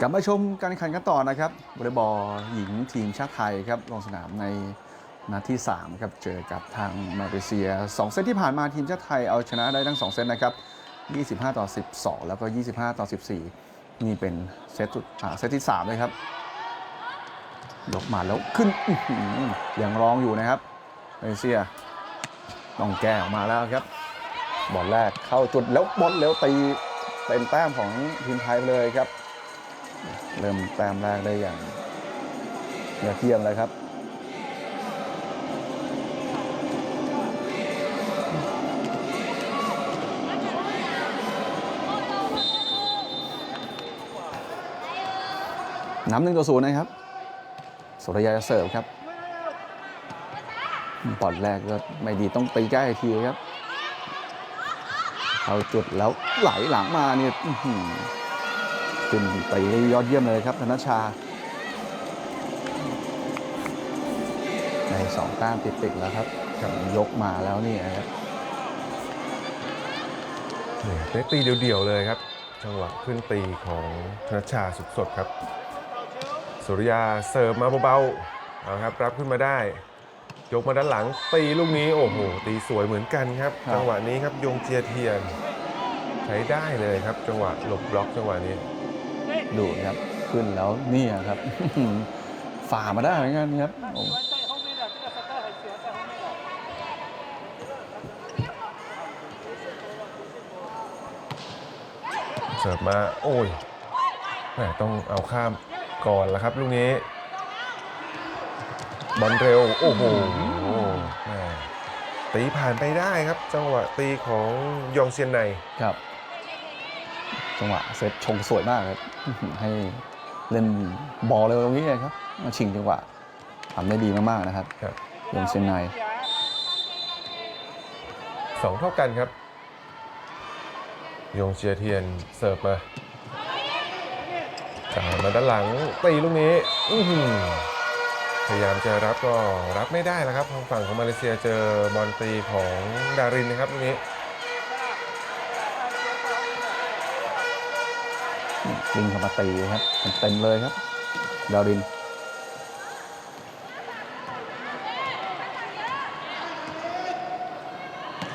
กลับมาชมการแข่งขันกันต่อนะครับวอลเลย์บอลหญิงทีมชาติไทยครับลงสนามในนัดที่3ครับเจอกับทางมาเลเซีย 2 เซตที่ผ่านมาทีมชาติไทยเอาชนะได้ทั้ง 2 เซตนะครับ 25 ต่อ 12 แล้วก็ 25 ต่อ 14 นี่เป็นเซตสุดอ่าเซตที่3เลยครับยกมาแล้วขึ้นยังร้องอยู่นะครับมาเลเซียต้องแก้ออกมาแล้วครับ บอลแรกเข้าจุดแล้วบอลเร็วตีเป็นแต้มของทีมไทยไปเลยครับ เริ่มแต้มแรกได้อย่างยอดเยี่ยมเลยครับน้ำหนึ่งต่อศูนย์นะครับ สุริยาจะเสิร์ฟครับบอลแรกก็ไม่ดีต้องตีใกล้ทีครับ เข้าจุดแล้วไหลหลังมาเนี่ย ขึ้นไปได้ยอดเยี่ยมเลยครับธนชชา ในสองแต้มติดๆแล้วครับยกมาแล้วนี่นะครับเนี่ยได้ตีเดี่ยวๆเลยครับ จังหวะขึ้นตีของธนชชาสุดสดครับ สุริยาเสิร์ฟมาเบาๆเอาครับรับขึ้นมาได้ ยกมาด้านหลังตีลูกนี้โอ้โหตีสวยเหมือนกันครับครับจังหวะนี้ครับยงเจียเทียน ใช้ได้เลยครับ จังหวะหลบบล็อกจังหวะนี้ ดูครับขึ้นแล้วเนี่ยครับฝ่ามาได้เหมือนกันครับเสิร์ฟมา โอ้ยแหมต้องเอาข้ามก่อนแล้วครับลูกนี้บอลเร็ว โอ้โหตีผ่านไปได้ครับ จังหวะตีของยองเซียนในครับ จังหวะเซตชงสวยมากครับ ให้เล่นบอลเร็วตรงนี้เลยครับมาชิงจังหวะทำได้ดีมากๆนะครับครับ ยงเซนไนสองเท่ากันครับ ยงเชียเทียนเสิร์ฟมาจ่ายมาด้านหลังตีลูกนี้อื้อหือพยายามจะรับก็รับไม่ได้แล้วครับทางฝั่งของมาเลเซียเจอบอลตีของดารินนะครับลูกนี้ ลิงเข้ามาตีครับเต็มๆเลยครับ ดาวริน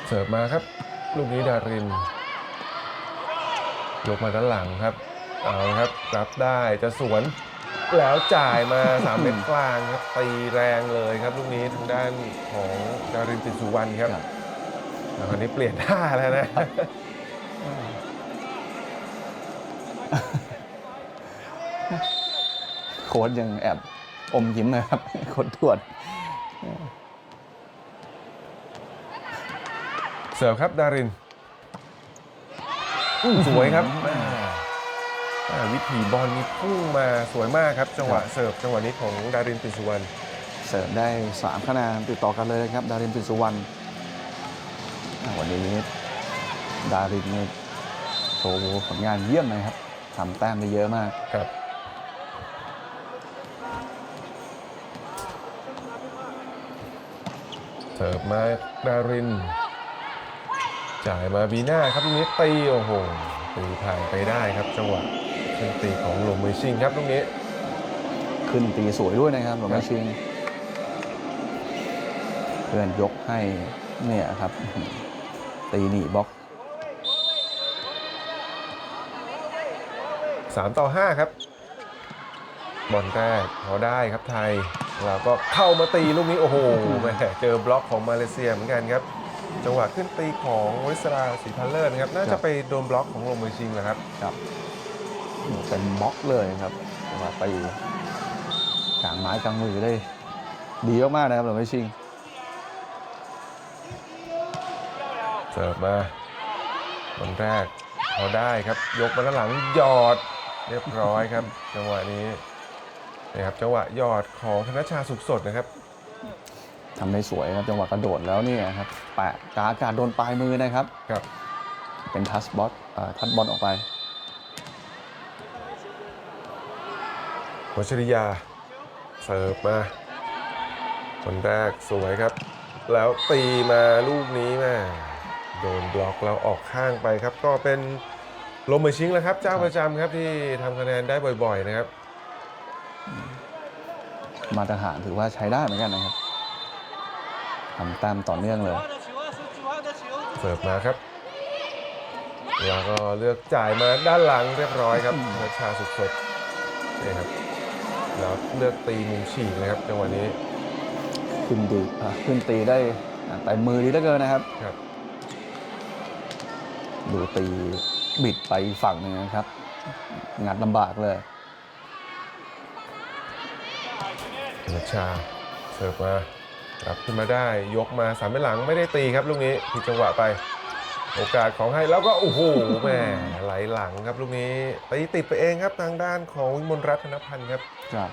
เสิร์ฟมาครับ ลูกนี้ดาริน ยกมาด้านหลังครับ เอาละครับ รับได้จะสวน แล้วจ่ายมา3เมตรกลางครับ ตีแรงเลยครับ ลูกนี้ทางด้านของดารินติดสุวรรณครับครับแล้วคราวนี้เปลี่ยนท่าแล้วนะโค้ดยังแอบอมยิ้มนะครับโค้ดทวดเสิร์ฟครับดารินอื้อสวยครับแม่อ่าวิถีบอลนี่พุ่งมาสวยมากครับ จังหวะเสิร์ฟจังหวะนี้ของดารินติดสุวรรณเสิร์ฟได้ 3 คะแนนติดต่อกันเลยนะครับ ดารินปินสุวรรณอ่าวันนี้ดารินเนี่ยโชว์ผลงานเยี่ยมนะครับทำแต้มได้เยอะมากครับ เสิร์ฟมาดาริน จ่ายมาบีน่าครับลูกนี้ตีโอ้โหตีผ่านไปได้ครับจังหวะเป็นตีของลมือชิงครับลูกนี้ ขึ้นตีสวยด้วยนะครับลวงครัแม่บชิงเพื่อนยกให้เนี่ยครับ ตีหนีบล็อก3ต่อ 5 ครับ บอลแรกเขาได้ครับไทย แล้วก็เข้ามาตีลูกนี้โอ้โหแหม่เจอบล็อกของมาเลเซียเหมือนกันครับ จังหวะขึ้นตีของวริศราศรีพันเลิศนะครับ น่าครัจะบไปโดนบล็อกของลงมือชิงแหละครับครับเป็นบล็อกเลยครับมาตีกลางไม้กลางมือได้ดีมากๆนะครับหลวงแม่ชิงเสิร์ฟมาบอลแรกเขาได้ครับ ยกมาด้านหลังหยอด เรียบร้อยครับ จังหวะนี้ นะครับจังหวะหยอดของธนชชาสุขสดนะครับทำได้สวยครับจังหวะกระโดดแล้วเนี่ยครับแปะกาอากาศโดนปลายมือนะครับ ครับ เป็นทัชบอลเอ่อทัชบอลออกไปวชริยาเสิร์ฟมาคนแรกสวยครับ แล้วตีมาลูกนี้แม่โดนบล็อกแล้วออกข้างไปครับ ก็เป็นลมเมอร์ชิงแล้วครับ เจ้าประจำครับที่ทำคะแนนได้บ่อย ๆ นะครับ มาตรฐานถือว่าใช้ได้เหมือนกันนะครับทำตามต่อเนื่องเลย เสิร์ฟมาครับแล้วก็เลือกจ่ายมาด้านหลังเรียบร้อยครับนัชชาสุดๆนี่ครับแล้วเลือกตีมุมฉีกนะครับจังหวะนี้ขึ้นดีขึ้นตีได้แต่มือดีเหลือเกินนะครับครับ ดูตีบิดไปฝั่งหนึ่งนะครับ งัดลำบากเลย นัชชาเสิร์ฟมารับขึ้นมาได้ยกมาสามเป็นหลังไม่ได้ตีครับลูกนี้ผิดจังหวะไป โอกาสของให้แล้วก็ โอ้โหแม่ไหลหลังครับลูกนี้ตีติดไปเองครับทางด้านของวิมลรัตนพันธ์ครับครับ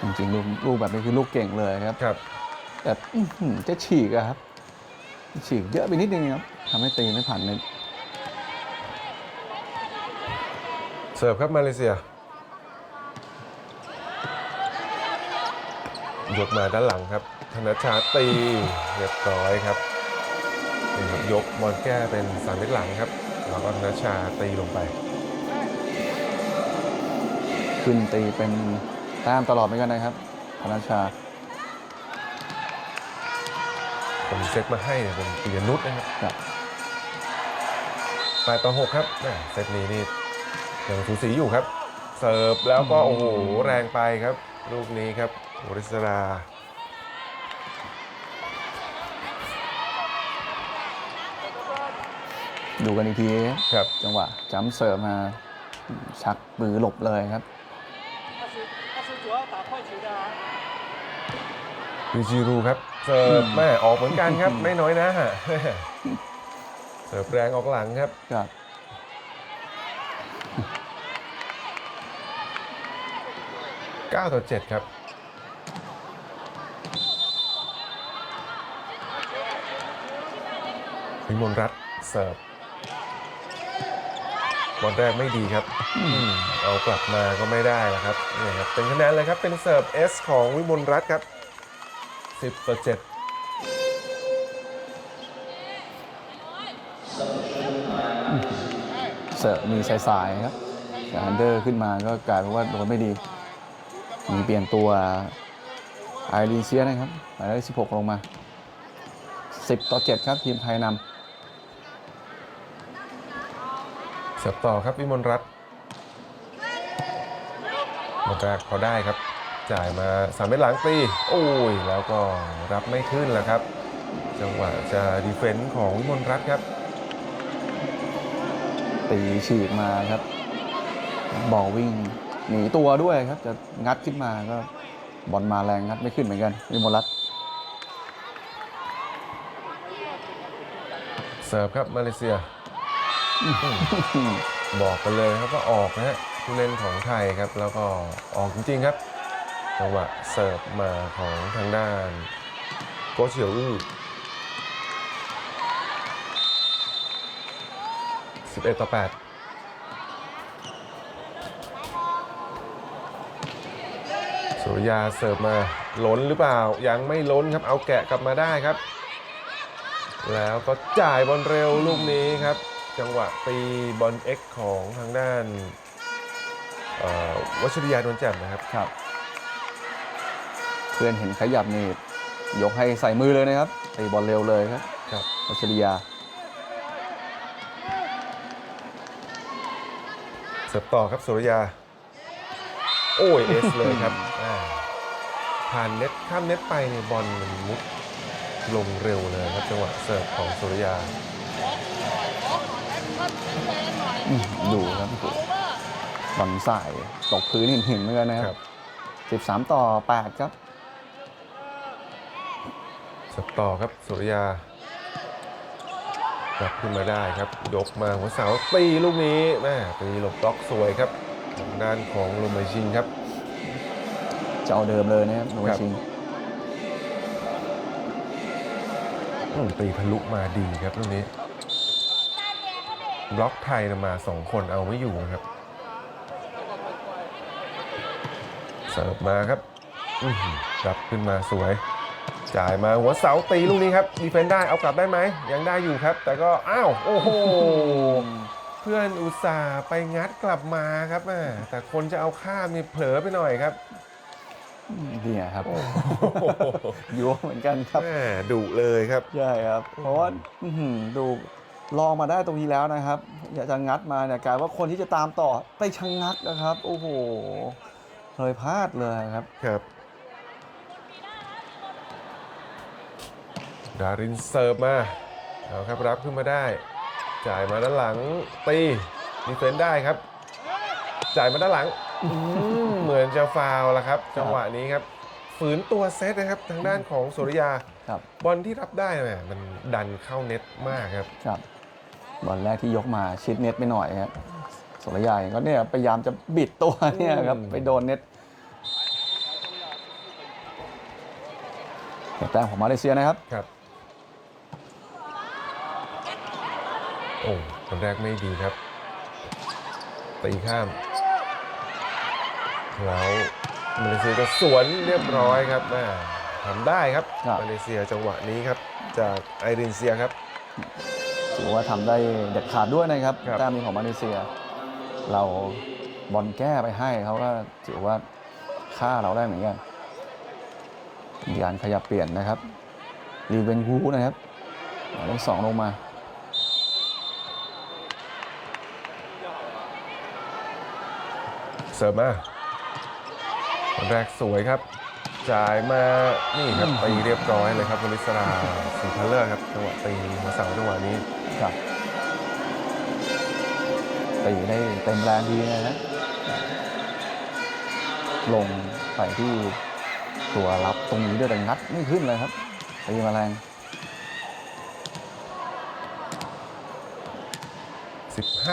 จริงๆลูกลูกแบบนี้คือลูกเก่งเลยครับครับแต่อื้อหือจะฉีกอะครับ ฉีกเยอะไปนิดนึงครับทำให้ตีไม่ผ่านเน็ตเสิร์ฟครับมาเลเซีย ยกมาด้านหลังครับ ธนชชาตีเรียบร้อยครับนี่ครับยกบอลแก้เป็นสามเมตรหลังครับแล้วก็ธนชชาตีลงไป ขึ้นตีเป็นแต้มตลอดเหมือนกันนะครับธนชชาผมเซตมาให้เนี่ยเป็นปียนุษย์นะครับครับแปดต่อหกครับแม่เซตนี้นี่ยังสูสีอยู่ครับ เสิร์ฟแล้วก็โอ้โหแรงไปครับ ลูกนี้ครับ โอริสราดูกันอีกทีครับ จังหวะจัมเสิร์ฟมาชักปือหลบเลยครับวิจิรูครับ เสิร์ฟแม่ออกเหมือนกันครับ ไม่น้อยนะฮะเสิร์ฟแรงออกหลังครับครับ9ต่อเจ็ดครับ วิมลรัตน์เสิร์ฟบอลแรกไม่ดีครับอืมเอากลับมาก็ไม่ได้แล้วครับนี่ครับเป็นคะแนนเลยครับเป็นเสิร์ฟ S ของวิมลรัตน์ครับ 10 ต่อ 7เสิร์ฟมีสายๆครับแต่อันเดอร์ขึ้นมาก็กลายเป็นว่าโดนไม่ดี มีเปลี่ยนตัวไอรีเซียนะครับหมายเลข16 ลงมา 10 ต่อ 7 ครับ ทีมไทยนเสิร์ฟต่อครับวิมลรัตน์บอลแรกพอได้ครับ จ่ายมาสามเมตรหลังตีโอ้ย แล้วก็รับไม่ขึ้นแล้วครับ จังหวะจะดีเฟนส์ของวิมลรัตน์ครับำตีฉีกมาครับ บอลวิ่งหนีตัวด้วยครับ จะงัดขึ้นมาก็บอลมาแรงงัดไม่ขึ้นเหมือนกันวิมลรัตน์เสิร์ฟครับมาเลเซีย บอกกันเลยครับว่าออกนะฮะผู้เล่นของไทยครับ แล้วก็ออกจริงๆครับจังหวะเสิร์ฟมาของทางด้าน โกเฉียวอื้อ11ต่อ8สุริยาเสิร์ฟมาล้นหรือเปล่า ยังไม่ล้นครับ เอาแกะกลับมาได้ครับ แล้วก็จ่ายบอลเร็วลูกนี้ครับ จังหวะตีบอลเอ็กของทางด้านเอ่อวัชริยานวลแจ่มนะครับ ครับ เพื่อนเห็นขยับนี่ยกให้ใส่มือเลยนะครับตีบอลเร็วเลยครับ ครับวัชริยาเสิร์ฟต่อครับสุริยา โอ้ยเอสเลยครับอ่าผ่านเน็ตข้ามเน็ตไปในยบอลมันมุดลงเร็วเลยครับจังหวะเสิร์ฟของสุริยา อื้อดูครับโอ้โหบอลสายตกพื้นเห็นเห็นเหมือนกันนะคครัรับบ 13 ต่อ 8 ครับเสิร์ฟต่อครับสุริยากลับขึ้นมาได้ครับ ยกมาหัวเสาตีลูกนี้แม่ตีหลบบล็อกสวยครับทางด้านของลูมาชิงครับเจ้าเดิมเลยนะครับโนครับชิงอืมตีทะลุมาดีครับลูกนี้ บล็อกไทยนะมาสองคนเอาไม่อยู่นะครับ เสิร์ฟมาครับอื้อหือรับขึ้นมาสวย จ่ายมาหัวเสาตีลูกนี้ครับดีเฟนได้เอากลับได้ไหม ยังได้อยู่ครับ แต่ก็อ้าวโอ้โหเพื่อนอุตส่าห์ไปงัดกลับมาครับแม่แต่คนจะเอาข้ามนี่เผลอไปหน่อยครับเนี่ยครับยั่วเหมือนกันครับแม่ดุเลยครับใช่ครับ เพราะว่าอื้อหือดู ลองมาได้ตรงนี้แล้วนะครับ อยากจะงัดมาเนี่ยกลายว่าคนที่จะตามต่อไปชะงงักนะครับ โอ้โหเลยพลาดเลยครับครับ ดารินเสิร์ฟมาเอาครับรับขึ้นมาได้ จ่ายมาด้านหลังตีดีเฟนได้ครับ จ่ายมาด้านหลังอืมเหมือนจะฟาวล์ละครับ จังหวะนี้ครับ ฝืนตัวเซตนะครับ ทางด้านของสุริยาครับบอลที่รับได้แหมมันดันเข้าเน็ตมากครับครั บบอลแรกที่ยกมาชิดเน็ตไปหน่อยครับสุรยาเองก็เนี่ยพยายามจะบิดตัวเนี่ยครับอืมไปโดนเน็ตเก็บแต้มของมาเลเซียนะครับครับโอ้คนแรกไม่ดีครับตีข้ามแล้วมาเลเซียก็สวนเรียบร้อยครับแม่ทำได้ครับครับมาเลเซียจังหวะนี้ครับ จากไอรินเซียครับ ถือว่าทำได้เด็ดขาดด้วยนะครับครับแต้มนี้ของมาเลเซีย เราบอลแก้ไปให้เขาก็ถือว่าฆ่าเราได้เหมือนกันมีการขยับเปลี่ยนนะครับรีเวนวูนะครับหมายเลขสองลงมาเสิร์ฟมาคนแรกสวยครับ จ่ายมา นี่ครับตีเรียบร้อยเลยครับวลิสราสีพันเลอร์ครับจังหวะตีมาเสาจังหวะนี้ ครับตีได้เต็มแรงดีเลยนะ ลงไปที่ตัวรับตรงนี้ด้วยแต่งัดไม่ขึ้นเลยครับตีมาแรง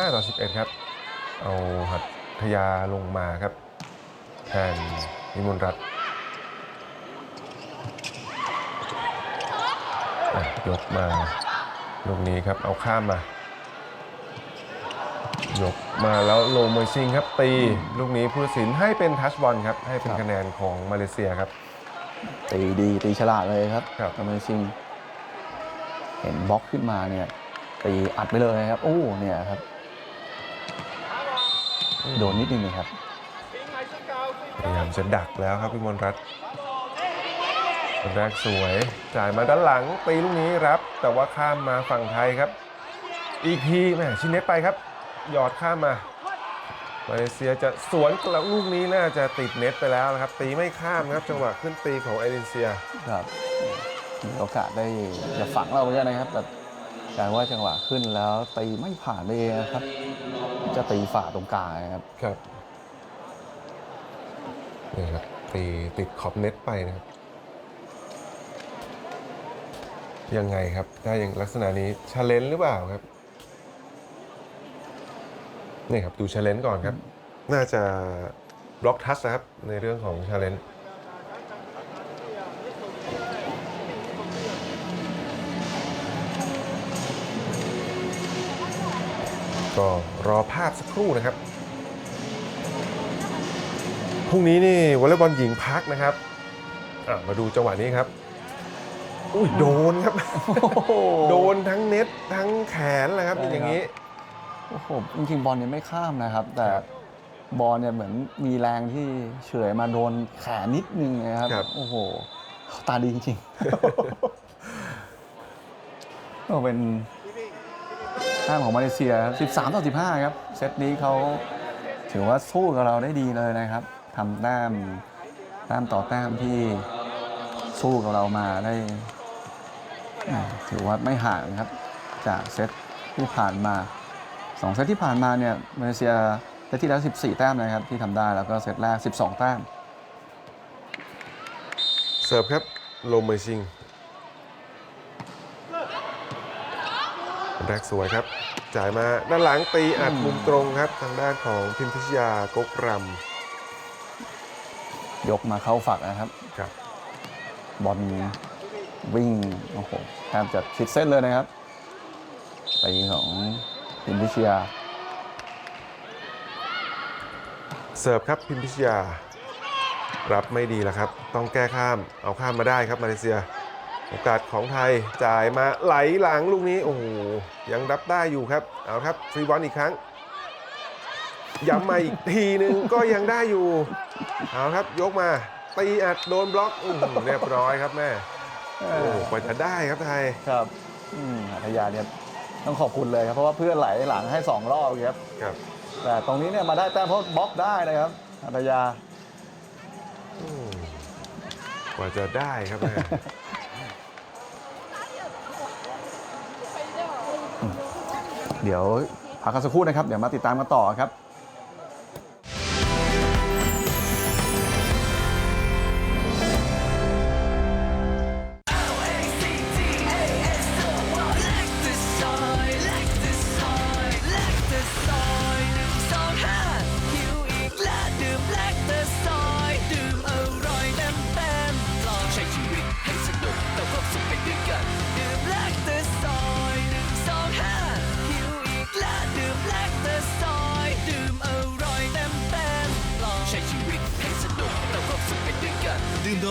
15 ต่อ 11 ครับ เอาหัตถยาลงมาครับ แทนนิมนรัตน์ยกมา ลูกนี้ครับเอาข้ามมายกมาแล้วโลมวยซิงครับตี ลูกนี้ผู้ตัดสินให้เป็นทัชบอลครับ ให้เป็นครับคะแนนของมาเลเซียครับ ตีดีตีฉลาดเลยครับครับทำไมซิง เห็นบล็อกขึ้นมาเนี่ย ตีอัดไปเลยครับ โอ้เนี่ยครับ โดนนิดนึงนะครับพยายามจะดักแล้วครับพี่มนต์รัตน์คน แรกสวย จ่ายมาด้านหลังตีลูกนี้รับ แต่ว่าข้ามมาฝั่งไทยครับ อีกทีแหมชินเน็ตไปครับ หยอดข้ามมามาเลเซียจะสวนกลับลูกนี้น่าจะติดเน็ตไปแล้วนะครับ ตีไม่ข้ามครับจังหวะขึ้นตีของไอรินเซียครับมีโอกาสได้จะฝังเราเหมือนกันนะครับแต่กลารว่าจังหวะขึ้นแล้วตีไม่ผ่านไปเองนะครับ จะตีฝ่าตรงกลางนะครับครับนี่ครับตีติดขอบเน็ตไปนะครับ ยังไงครับถ้าอย่างลักษณะนี้ชาเลนจ์หรือเปล่าครับนี่ครับ ดูชาเลนจ์ก่อนครับ น่าจะบล็อกทัชนะครับ ในเรื่องของชาเลนจ์ก็รอภาพสักครู่นะครับ พรุ่งนี้นี่วอลเลย์บอลหญิงพักนะครับอะมาดูจังหวะนี้ครับ อุ้ยโดนครับ โดนทั้งเน็ตทั้งแขนเลยครับใช่ครับ อย่างนี้ โอ้โหจริงๆบอลเนี่ยไม่ข้ามนะครับ แต่ครับบอลเนี่ยเหมือนมีแรงที่เฉื่อยมาโดนแขนนิดนึงนะครับครับ โอ้โห ตาดีจริงๆก็เป็นแต้มของมาเลเซียครับ13ต่อ15 ครับ เซตนี้เขาถือว่าสู้กับเราได้ดีเลยนะครับทำแต้มแต้มต่อแต้มที่สู้กับเรามาได้อ่า ถือว่าไม่ห่างครับ จากเซตที่ผ่านมาสองเซตที่ผ่านมาเนี่ยมาเลเซียเซตที่แล้ว 14 แต้มนะครับที่ทำได้แล้วก็เซตแรก 12 แต้ม เสิร์ฟครับโลมเมซิงคนแรกสวยครับ จ่ายมาด้านหลังตีอัดอืมมุมตรงครับ ทางด้านของพิมพิชยากกรยกมาเข้าฝักนะครับำครับบอล วิ่ง โอ้โหแทบจะชิดเส้นเลยนะครับตีของพิมพิชียเสิร์ฟครับพิมพิชยา รับไม่ดีแล้วครับ ต้องแก้ข้ามเอาข้ามมาได้ครับมาเลเซีย โอกาสของไทยจ่ายมาไหลหลังลูกนี้ โอ้โหยังรับได้อยู่ครับ เอาครับฟรีบอลอีกครั้งย้ำมาอีกทีนึงก็ยังได้อยู่ เอาครับยกมาตีอัดโดนบล็อกอื้อหือเรียบร้อยครับแม่ โอ้กว่าจะได้ครับไทย ครับอืมอัธยาเนี่ยต้องขอบคุณเลยครับ เพราะว่าเพื่อนไหลหลังให้ 2 รอบครับ ครับ แต่ตรงนี้เนี่ยมาได้แต้มเพราะบล็อกได้นะครับอัธยาอืมกว่าจะได้ครับแม่ เดี๋ยวพักกันสักครู่นะครับ เดี๋ยวมาติดตามกันต่อครับ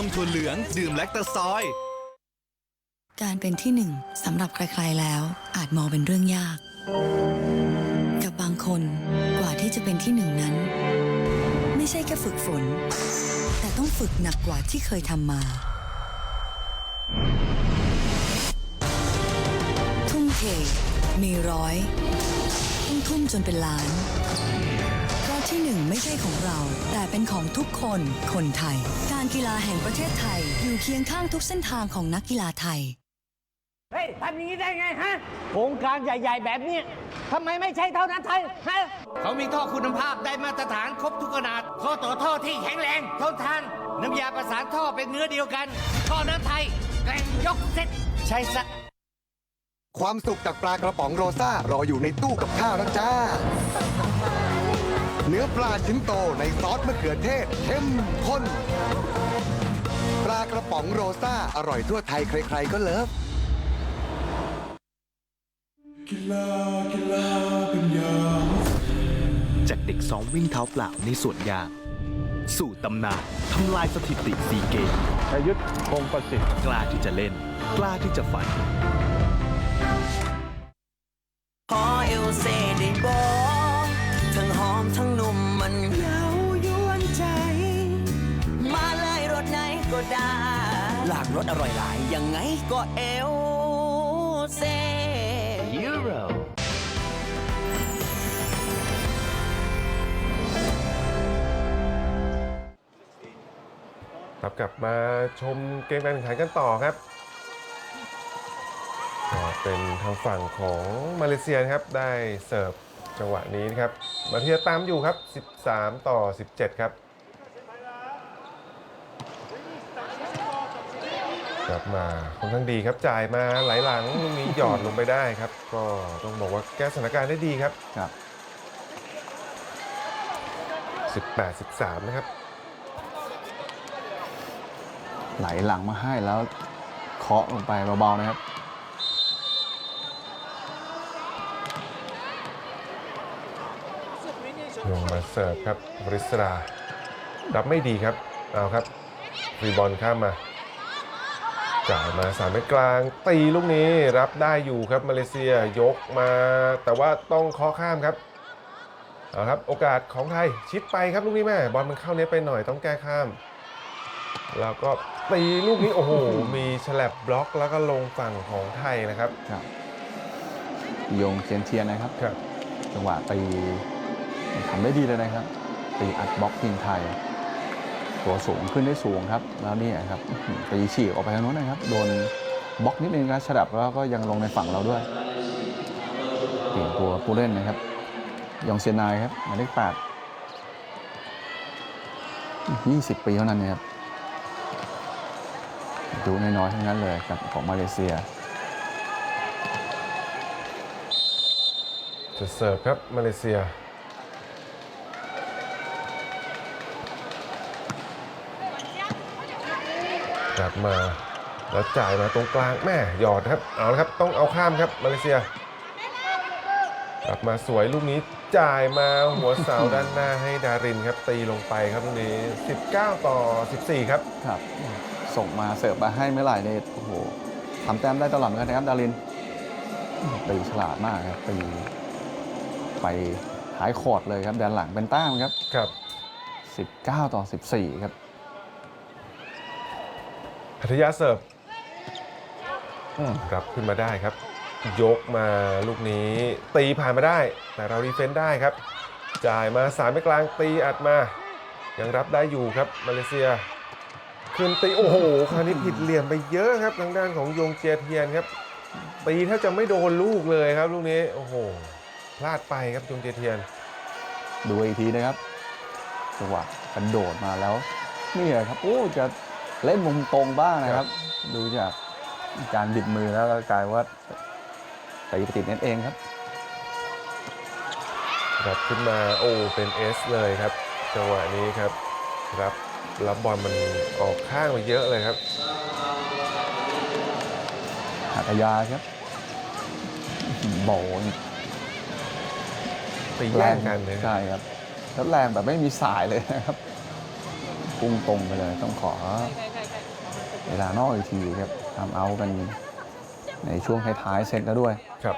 มนมถั่วเหลือง ดื่มแลคตาซอย การเป็นที่หนึ่งสำหรับใครๆแล้ว อาจมองเป็นเรื่องยาก กับบางคนกว่าที่จะเป็นที่หนึ่งนั้น ไม่ใช่แค่ฝึกฝน แต่ต้องฝึกหนักกว่าที่เคยทำมา ทุ่มเทมีร้อย ต้องทุ่มจนเป็นล้าน ที่หนึ่งไม่ใช่ของเรา แต่เป็นของทุกคนคนไทย การกีฬาแห่งประเทศไทย อยู่เคียงข้างทุกเส้นทางของนักกีฬาไทย เฮ้ยทำอย่างนี้ได้ไงฮะโครงการใหญ่ ๆ แบบเนี้ยทำไมไม่ใช่เท่านั้นไทยฮะเขามีท่อคุณภาพได้มาตรฐานครบทุกขนาดข้อต่อท่อที่แข็งแรงทนทาน น้ำยาประสานท่อเป็นเนื้อเดียวกัน ท่อน้ำไทยแกร่งยกเซ็ตใช่ซะความสุขจากปลากระป๋องโรซ่ารออยู่ในตู้กับข้าวนะจ้า เนื้อปลาชิ้นโตในซอสมะเขือเทศเข้มข้น ปลากระป๋องโรซ่า อร่อยทั่วไทย ใครๆก็เลิฟ จากเด็กซ้อมวิ่งเท้าเปล่าในสวนยาง สู่ตำนานทำลายสถิติซีเกมชยุทธคงประสิทธิ์กล้าที่จะเล่น กล้าที่จะฝัน ขอเอลเซได้บอ ไหนก็ได้หลากรสอร่อยหลาย ยังไงก็เอลเซยูโรครับกลับมาชมเกมการแข่งขันกันต่อครับก็เป็นทางฝั่งของมาเลเซียนะครับ ได้เสิร์ฟจังหวะนี้นะครับ มาเลเซียตามอยู่ครับ 13 ต่อ 17 ครับ กลับมาค่อนข้างดีครับจ่ายมาไหลหลังลูกนี้หยอดลงไปได้ครับ ก็ต้องบอกว่าแก้สถานการณ์ได้ดีครับ ครับ 18-13 นะครับ ไหลหลังมาให้แล้วเคาะลงไปเบาๆนะครับ ลงมาเสิร์ฟครับบริสรารับไม่ดีครับ เอาครับฟรีบอลข้ามมา จ่ายมาสามเมตรกลาง ตีลูกนี้รับได้อยู่ครับมาเลเซียยกมา แต่ว่าต้องเคาะข้ามครับเอาครับโอกาสของไทยชิดไปครับลูกนี้แม่บอลมันเข้าเน็ตไปหน่อยต้องแก้ข้าม แล้วก็ตีลูกนี้โอ้โหมีฉลับบล็อกแล้วก็ลงฝั่งของไทยนะครับครับโยงเทียนเทียนนะครับครับจังหวะตีทำได้ดีเลยนะครับตีอัดบล็อกทีมไทย ตัวสูงขึ้นได้สูงครับ แล้วนี่ครับตีฉีกออกไปทางโน้นนะครับ โดนบล็อกนิดนึงนะฉลับแล้วก็ยังลงในฝั่งเราด้วยเปลี่ยนตัวผู้เล่นนะครับ ยองเซียนายครับหมายเลขแปดยี่สิบปีเท่านั้นเองครับดูน้อยๆทั้งนั้นเลยครับของมาเลเซียจะเสิร์ฟครับมาเลเซีย กลับมาแล้วจ่ายมาตรงกลางแม่หยอดครับเอาละครับต้องเอาข้ามครับมาเลเซียกลับมาสวยลูกนี้จ่ายมาหัวเสาด้านหน้าให้ดารินครับตีลงไปครับลูกนี้ 19 ต่อ 14 ครับครับ ส่งมาเสิร์ฟมาให้เมื่อไหร่เนี่ยโอ้โหทำแต้มได้ตลอดเหมือนกันนะครับดารินตีฉลาดมากครับตีไปท้ายคอร์ดเลยครับแดนหลังเป็นแต้มครับครับ 19 ต่อ 14 ครับ พัทยาเสิร์ฟรับขึ้นมาได้ครับ ยกมาลูกนี้ ตีผ่านมาได้ แต่เราดีเฟนต์ได้ครับ จ่ายมาสามไม่กลางตีอัดมา ยังรับได้อยู่ครับมาเลเซียขึ้นตีโอ้โหคราวนี้ผิดเหลี่ยมไปเยอะครับทางด้านของยงเจียเทียนครับ ตีแทบจะไม่โดนลูกเลยครับลูกนี้โอ้โหพลาดไปครับยงเจียเทียน ดูอีกทีนะครับจังหวะกระโดดมาแล้วนี่แหละครับโอ้จะ เล่นมุมตรงบ้างนะครับ ดูจากการบิดมือแล้วก็กลายว่าตีไปติดเน็ตเองครับรับขึ้นมาโอ้เป็น S เลยครับจังหวะนี้ครับรับรับบอลมันออกข้างไปเยอะเลยครับหัตถยาครับอื้อหือโบนตีแย่งกันเลยใช่ครับแล้วแรงแบบไม่มีสายเลยนะครับพุ่งตรงไปเลยต้องขอ เวลานอกอีกทีครับทำเอาท์กันในช่วงท้ายๆเซตแล้วด้วยครับ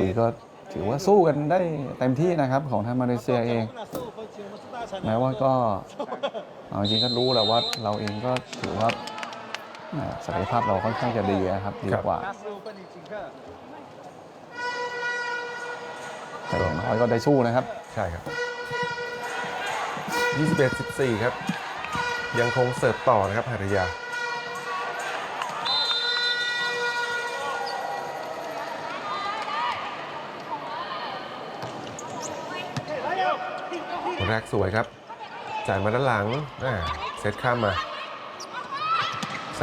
คือก็ถือว่าสู้กันได้เต็มที่นะครับของทางมาเลเซียเอง แม้ว่าก็เอาจริงๆก็รู้แหล้วว่าเราเองก็ถือว่าแหม่ศักยภาพเราค่อนข้างจะดีนะครับดีกว่า แต่อย่างน้อยก็ได้สู้นะครับ ใช่ครับ 21 14 ครับ ยังคงเสิร์ฟต่อนะครับหารยา แรกสวยครับ จ่ายมาด้านหลังอ่าเซตข้ามมา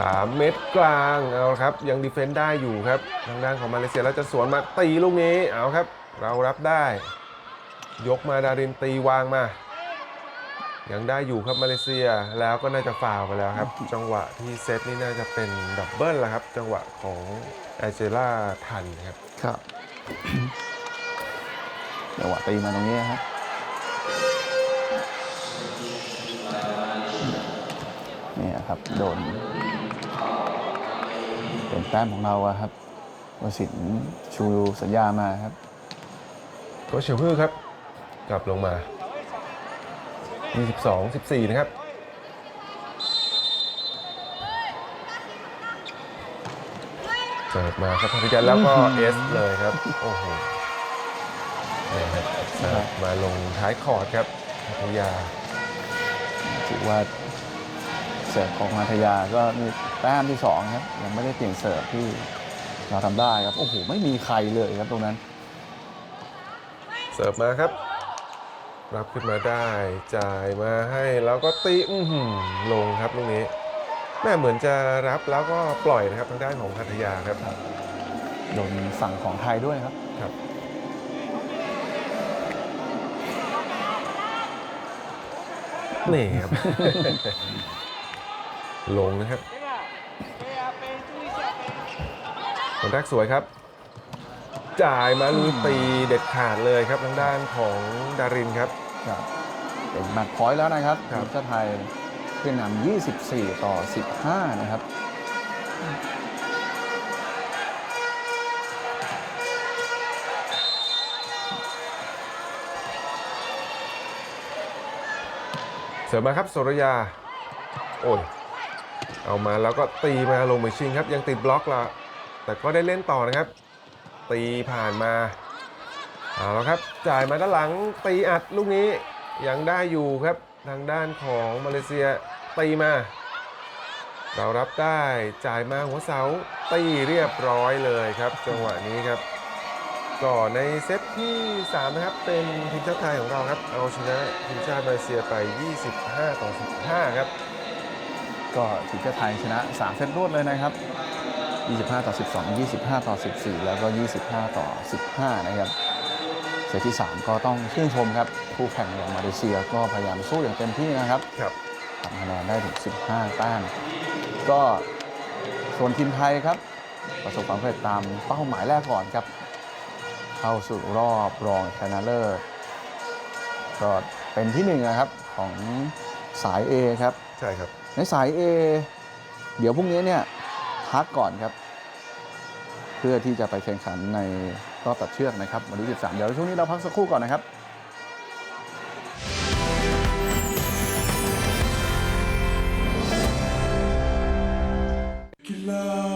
3 เมตรกลาง เอาละครับ ยังดีเฟนต์ได้อยู่ครับ ทางด้านของมาเลเซียแล้วจะสวนมาตีลูกนี้ เอาครับ เรารับได้ ยกมาดารินตีวางมา ยังได้อยู่ครับมาเลเซียแล้วก็น่าจะฟาวล์ไปแล้วครับ จังหวะที่เซตนี่น่าจะเป็นดับเบิลแล้วครับ จังหวะของแอเจล่าทันครับครับเดี๋ยวหวะตีมาตรงนี้นะครับนี่ครับโดน เป็นแต้มของเราอะครับวสินทร์ชูสัญญามาครับก็เฉียวฮือครับ กลับลงมา 22 14 นะครับ เสิร์ฟมาครับพัทยาแล้วก็เอสเลยครับ โอ้โหนี่ครับเสิร์ฟมาลงท้ายคอร์ดครับพัทยาถือว่าเสิร์ฟของมาทยาก็นี่แต้มที่สองครับ ยังไม่ได้เปลี่ยนเสิร์ฟที่เราทำได้ครับ โอ้โห ไม่มีใครเลยครับตรงนั้น เสิร์ฟมาครับ รับขึ้นมาได้ จ่ายมาให้แล้วก็ตีอื้อหือลงครับลูกนี้แม่เหมือนจะรับแล้วก็ปล่อยนะครับทางด้านของพัทยาครับโดนสั่งของไทยด้วยครับครับ นี่ครับ ลงนะครับคนแรกสวยครับ จ่ายมาลุยตีเด็ดขาดเลยครับทางด้านของดารินครับ ครับ เป็นแมตช์พอยต์แล้วนะครับครัทีบ มชาติไทยขึ้นนำ24 ต่อ 15 นะครับ เสริมมาครับโสรยา โอ้ย เอามาแล้วก็ตีมาลงไปชิงครับ ยังติดบล็อกละแต่ก็ได้เล่นต่อนะครับ ตีผ่านมา เอาล้วครับ จ่ายมาด้านหลังตีอัดลูกนี้ยังได้อยู่ครับทางด้านของมาเลเซียตีมา เรารับได้จ่ายมาหัวเสาตีเรียบร้อยเลยครับ จังหวะนี้ครับก่อนในเซตที่ 3 นะครับ เป็นทีมชาติไทยของเราครับ เอาชนะทีมชาติมาเลเซียไป 25 ต่อ 15 ครับ ก็ทีมชาติไทยชนะ 3 เซตรวดเลยนะครับ 25 ต่อ 12 25 ต่อ 14 แล้วก็ 25 ต่อ 15 นะครับ ซตที่ 3 ก็ต้องชื่นชมครับคู่แข่งอย่างมาเลเซียก็พยายามสู้อย่างเต็มที่นะครับครับทำคะแนนได้ถึง 15 แต้มก็ส่วนทีมไทยครับ ประสบความสำเร็จตามเป้าหมายแรกก่อนครับ เข้าสู่รอบรองชนะเลิศก็เป็นที่หนึ่งนะครับของสาย A ครับ ใช่ครับ ในสาย A เดี๋ยวพรุ่งนี้เนี่ยพักก่อนครับเพื่อที่จะไปแข่งขันในรอบตัดเชือกนะครับวันที่ 13 เดี๋ยวช่วงนี้เราพักสักครู่ก่อนนะครับกีฬา